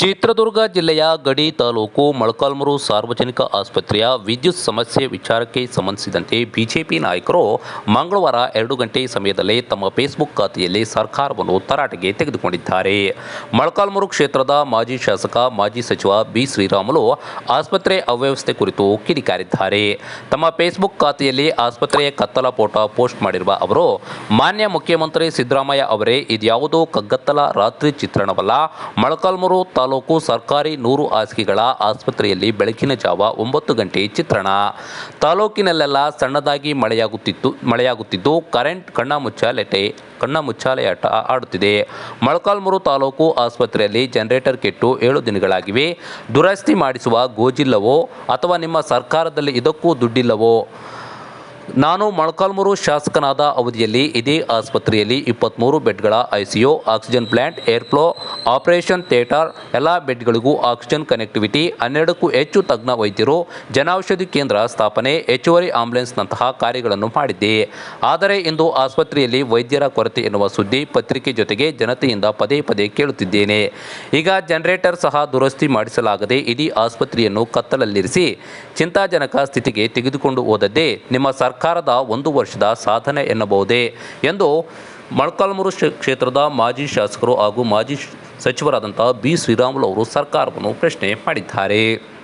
ಚಿತ್ರದುರ್ಗ ಜಿಲ್ಲೆಯ ಗಡಿ ತಾಲೂಕು ಮೊಳಕಾಲ್ಮೂರು ಸಾರ್ವಜನಿಕ ಆಸ್ಪತ್ರೆಯ ವಿದ್ಯುತ್ ಸಮಸ್ಯೆ ವಿಚಾರಕ್ಕೆ ಸಂಬಂಧಿಸಿದಂತೆ ಬಿಜೆಪಿ ನಾಯಕರು ಮಂಗಳವಾರ ಎರಡು ಗಂಟೆ ಸಮಯದಲ್ಲೇ ತಮ್ಮ ಫೇಸ್ಬುಕ್ ಖಾತೆಯಲ್ಲಿ ಸರ್ಕಾರವನ್ನು ತರಾಟೆಗೆ ತೆಗೆದುಕೊಂಡಿದ್ದಾರೆ. ಮೊಳಕಾಲ್ಮೂರು ಕ್ಷೇತ್ರದ ಮಾಜಿ ಶಾಸಕ, ಮಾಜಿ ಸಚಿವ ಬಿ ಶ್ರೀರಾಮುಲು ಆಸ್ಪತ್ರೆ ಅವ್ಯವಸ್ಥೆ ಕುರಿತು ಕಿಡಿಕಾರಿದ್ದಾರೆ. ತಮ್ಮ ಫೇಸ್ಬುಕ್ ಖಾತೆಯಲ್ಲಿ ಆಸ್ಪತ್ರೆಯ ಕತ್ತಲ ಫೋಟೋ ಪೋಸ್ಟ್ ಮಾಡಿರುವ ಅವರು, ಮಾನ್ಯ ಮುಖ್ಯಮಂತ್ರಿ ಸಿದ್ದರಾಮಯ್ಯ ಅವರೇ ಇದ್ಯಾವುದೋ ಕಗ್ಗತ್ತಲ ರಾತ್ರಿ ಚಿತ್ರಣವಲ್ಲ, ಮೊಳಕಾಲ್ಮೂರು ತಾಲೂಕು ಸರ್ಕಾರಿ ನೂರು ಹಾಸಿಗೆಗಳ ಆಸ್ಪತ್ರೆಯಲ್ಲಿ ಬೆಳಕಿನ ಜಾವ ಒಂಬತ್ತು ಗಂಟೆ ಚಿತ್ರಣ. ತಾಲೂಕಿನಲ್ಲೆಲ್ಲ ಸಣ್ಣದಾಗಿ ಮಳೆಯಾಗುತ್ತಿತ್ತು, ಮಳೆಯಾಗುತ್ತಿದ್ದು ಕರೆಂಟ್ ಕಣ್ಣಾಮುಚ್ಚಾಲೆಟೆ ಮುಚ್ಚಾಲೆಟೆ, ಕಣ್ಣ ಮುಚ್ಚಾಲೆಯಾಟ ಆಡುತ್ತಿದೆ. ಮೊಳಕಾಲ್ಮೂರು ತಾಲೂಕು ಆಸ್ಪತ್ರೆಯಲ್ಲಿ ಜನರೇಟರ್ ಕೆಟ್ಟು ಏಳು ದಿನಗಳಾಗಿವೆ. ದುರಸ್ತಿ ಮಾಡಿಸುವ ಗೋಜಿಲ್ಲವೋ ಅಥವಾ ನಿಮ್ಮ ಸರ್ಕಾರದಲ್ಲಿ ಇದಕ್ಕೂ ದುಡ್ಡಿಲ್ಲವೋ? ನಾನು ಮೊಳಕಾಲ್ಮೂರು ಶಾಸಕನಾದ ಅವಧಿಯಲ್ಲಿ ಇದೇ ಆಸ್ಪತ್ರೆಯಲ್ಲಿ ಇಪ್ಪತ್ತ್ಮೂರು ಬೆಡ್ಗಳ ICU, oxygen plant, airflow operation theatre, ಎಲ್ಲ ಬೆಡ್ಗಳಿಗೂ ಆಕ್ಸಿಜನ್ ಕನೆಕ್ಟಿವಿಟಿ, ಹನ್ನೆರಡಕ್ಕೂ ಹೆಚ್ಚು ತಜ್ಞ ವೈದ್ಯರು, ಜನೌಷಧಿ ಕೇಂದ್ರ ಸ್ಥಾಪನೆ, ಹೆಚ್ಚುವರಿ ಆಂಬ್ಯುಲೆನ್ಸ್ನಂತಹ ಕಾರ್ಯಗಳನ್ನು ಮಾಡಿದ್ದೆ. ಆದರೆ ಇಂದು ಆಸ್ಪತ್ರೆಯಲ್ಲಿ ವೈದ್ಯರ ಕೊರತೆ ಎನ್ನುವ ಸುದ್ದಿ ಪತ್ರಿಕೆ ಜೊತೆಗೆ ಜನತೆಯಿಂದ ಪದೇ ಪದೇ ಕೇಳುತ್ತಿದ್ದೇನೆ. ಈಗ ಜನರೇಟರ್ ಸಹ ದುರಸ್ತಿ ಮಾಡಿಸಲಾಗದೆ ಇಡೀ ಆಸ್ಪತ್ರೆಯನ್ನು ಕತ್ತಲಲ್ಲಿರಿಸಿ ಚಿಂತಾಜನಕ ಸ್ಥಿತಿಗೆ ತೆಗೆದುಕೊಂಡು ಹೋದದ್ದೇ ನಿಮ್ಮ ಸರ್ಕಾರದ ಒಂದು ವರ್ಷದ ಸಾಧನೆ ಎನ್ನಬಹುದೇ ಎಂದು ಮೊಳಕಾಲ್ಮೂರು ಕ್ಷೇ- ಕ್ಷೇತ್ರದ ಮಾಜಿ ಶಾಸಕರು ಹಾಗೂ ಮಾಜಿ ಸಚಿವರಾದಂಥ ಬಿ ಶ್ರೀರಾಮುಲು ಅವರು ಸರ್ಕಾರವನ್ನು ಪ್ರಶ್ನೆ ಮಾಡಿದ್ದಾರೆ.